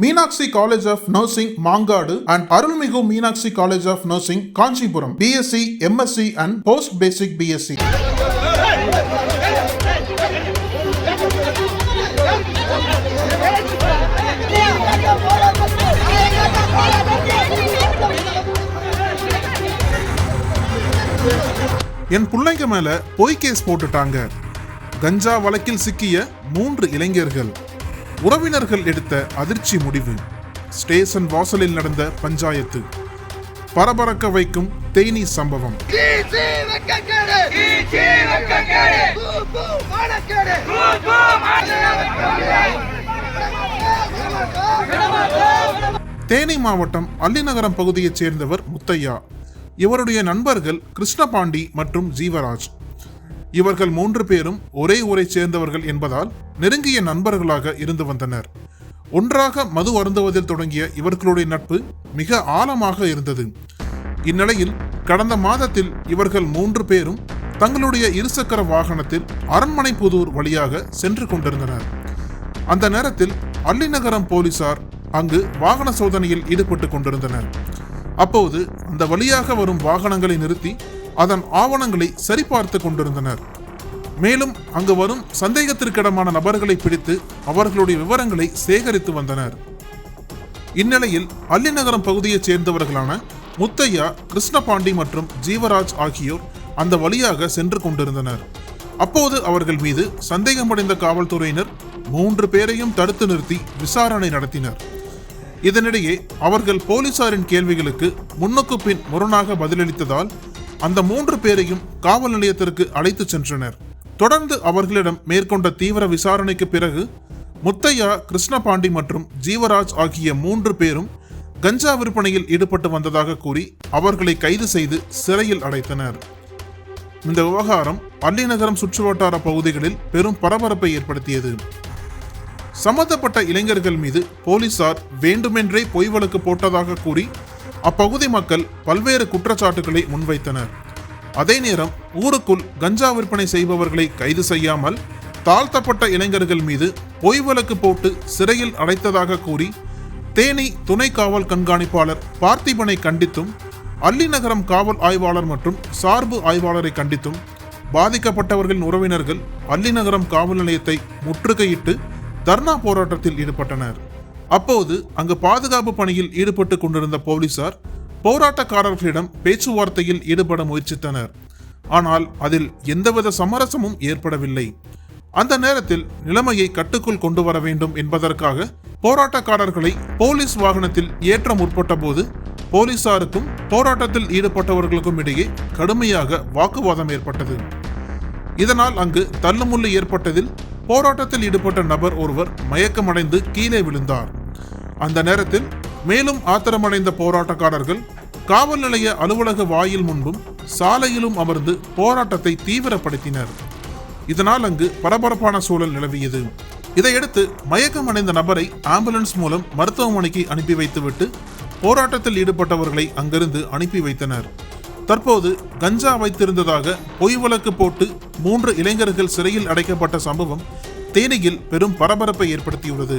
Meenakshi college of nursing Mangadu and Arulmigu Meenakshi college of nursing Kanchipuram BSc MSc and post basic BSc என் பிள்ளைங்க மேல பொய் case போட்டுட்டாங்க. கஞ்சா வழக்கில் சிக்கிய மூன்று இளைஞர்கள். உறவினர்கள் எடுத்த அதிர்ச்சி முடிவு. ஸ்டேஷன் வாசலில் நடந்த பஞ்சாயத்து. பரபரக்க வைக்கும் தேனி சம்பவம். தேனி மாவட்டம் அல்லிநகரம் பகுதியைச் சேர்ந்தவர் முத்தையா. இவருடைய நண்பர்கள் கிருஷ்ணபாண்டி மற்றும் ஜீவராஜ். இவர்கள் மூன்று பேரும் ஒரே ஊரை சேர்ந்தவர்கள் என்பதால் நெருங்கிய நண்பர்களாக இருந்து வந்தனர். ஒன்றாக மது அருந்துவதில் தொடங்கிய இவர்களுடைய நட்பு மிக ஆழமாக இருந்தது. இந்நிலையில் கடந்த மாதத்தில் இவர்கள் மூன்று பேரும் தங்களுடைய இருசக்கர வாகனத்தில் அரண்மனை புதூர் வழியாக சென்று கொண்டிருந்தனர். அந்த நேரத்தில் அல்லிநகரம் போலீசார் அங்கு வாகன சோதனையில் ஈடுபட்டு கொண்டிருந்தனர். அப்போது அந்த வழியாக வரும் வாகனங்களை நிறுத்தி அதன் ஆவணங்களை சரிபார்த்து கொண்டிருந்தனர். மேலும் அங்கு வரும் சந்தேகத்திற்கிடமான நபர்களை பிடித்து அவர்களுடைய விவரங்களை சேகரித்து வந்தனர். இந்நிலையில் அல்லிநகரம் பகுதியைச் சேர்ந்தவர்களான முத்தையா கிருஷ்ணபாண்டி மற்றும் ஜீவராஜ் ஆகியோர் அந்த வழியாக சென்று கொண்டிருந்தனர். அப்போது அவர்கள் மீது சந்தேகமடைந்த காவல்துறையினர் மூன்று பேரையும் தடுத்து நிறுத்தி விசாரணை நடத்தினர். இதனிடையே அவர்கள் போலீசாரின் கேள்விகளுக்கு முன்னுக்கு பின் முரணாக பதிலளித்ததால் அந்த மூன்று பேரையும் காவல் நிலையத்திற்கு அழைத்துச் சென்றனர். தொடர்ந்து அவர்களிடம் மேற்கொண்ட தீவிர விசாரணைக்கு பிறகு முத்தையா கிருஷ்ணபாண்டி மற்றும் ஜீவராஜ் ஆகிய மூன்று பேரும் கஞ்சா விற்பனையில் ஈடுபட்டு வந்ததாக கூறி அவர்களை கைது செய்து சிறையில் அடைத்தனர். இந்த விவகாரம் அல்லிநகரம் சுற்றுவட்டார பகுதிகளில் பெரும் பரபரப்பை ஏற்படுத்தியது. சம்பந்தப்பட்ட இளைஞர்கள் மீது போலீசார் வேண்டுமென்றே பொய் வழக்கு போட்டதாக கூறி அப்பகுதி மக்கள் பல்வேறு குற்றச்சாட்டுகளை முன்வைத்தனர். அதே நேரம் ஊருக்குள் கஞ்சா விற்பனை செய்பவர்களை கைது செய்யாமல் தாழ்த்தப்பட்ட இளைஞர்கள் மீது பொய் வழக்கு போட்டு சிறையில் அடைத்ததாக கூறி தேனி துணை காவல் கண்காணிப்பாளர் பார்த்திபனை கண்டித்தும் அல்லிநகரம் காவல் ஆய்வாளர் மற்றும் சார்பு ஆய்வாளரை கண்டித்தும் பாதிக்கப்பட்டவர்களின் உறவினர்கள் அல்லிநகரம் காவல் நிலையத்தை முற்றுகையிட்டு தர்ணா போராட்டத்தில் ஈடுபட்டனர். அப்போது அங்கு பாதுகாப்பு பணியில் ஈடுபட்டு கொண்டிருந்த போலீசார் போராட்டக்காரர்களிடம் பேச்சுவார்த்தையில் ஈடுபட முயற்சித்தனர். ஆனால் அதில் எந்தவித சமரசமும் ஏற்படவில்லை. அந்த நேரத்தில் நிலைமையை கட்டுக்குள் கொண்டு வர வேண்டும் என்பதற்காக போராட்டக்காரர்களை போலீஸ் வாகனத்தில் ஏற்ற முற்பட்ட போது போலீசாருக்கும் போராட்டத்தில் ஈடுபட்டவர்களுக்கும் இடையே கடுமையாக வாக்குவாதம் ஏற்பட்டது. இதனால் அங்கு தள்ளுமுள்ளு ஏற்பட்டதில் போராட்டத்தில் ஈடுபட்ட நபர் ஒருவர் மயக்கமடைந்து கீழே விழுந்தார். அந்த நேரத்தில் மேலும் ஆத்திரமடைந்த போராட்டக்காரர்கள் காவல் நிலைய அலுவலக வாயில் முன்பும் சாலையிலும் அமர்ந்து போராட்டத்தை தீவிரப்படுத்தினர் இதனால் அங்கு பரபரப்பான சூழல் நிலவியது இதையடுத்து மயக்கம் அடைந்த நபரை ஆம்புலன்ஸ் மூலம் மருத்துவமனைக்கு அனுப்பி வைத்துவிட்டு போராட்டத்தில் ஈடுபட்டவர்களை அங்கிருந்து அனுப்பி வைத்தனர் தற்போது கஞ்சா வைத்திருந்ததாக பொய் வழக்கு போட்டு மூன்று இளைஞர்கள் சிறையில் அடைக்கப்பட்ட சம்பவம் தேனியில் பெரும் பரபரப்பை ஏற்படுத்தியுள்ளது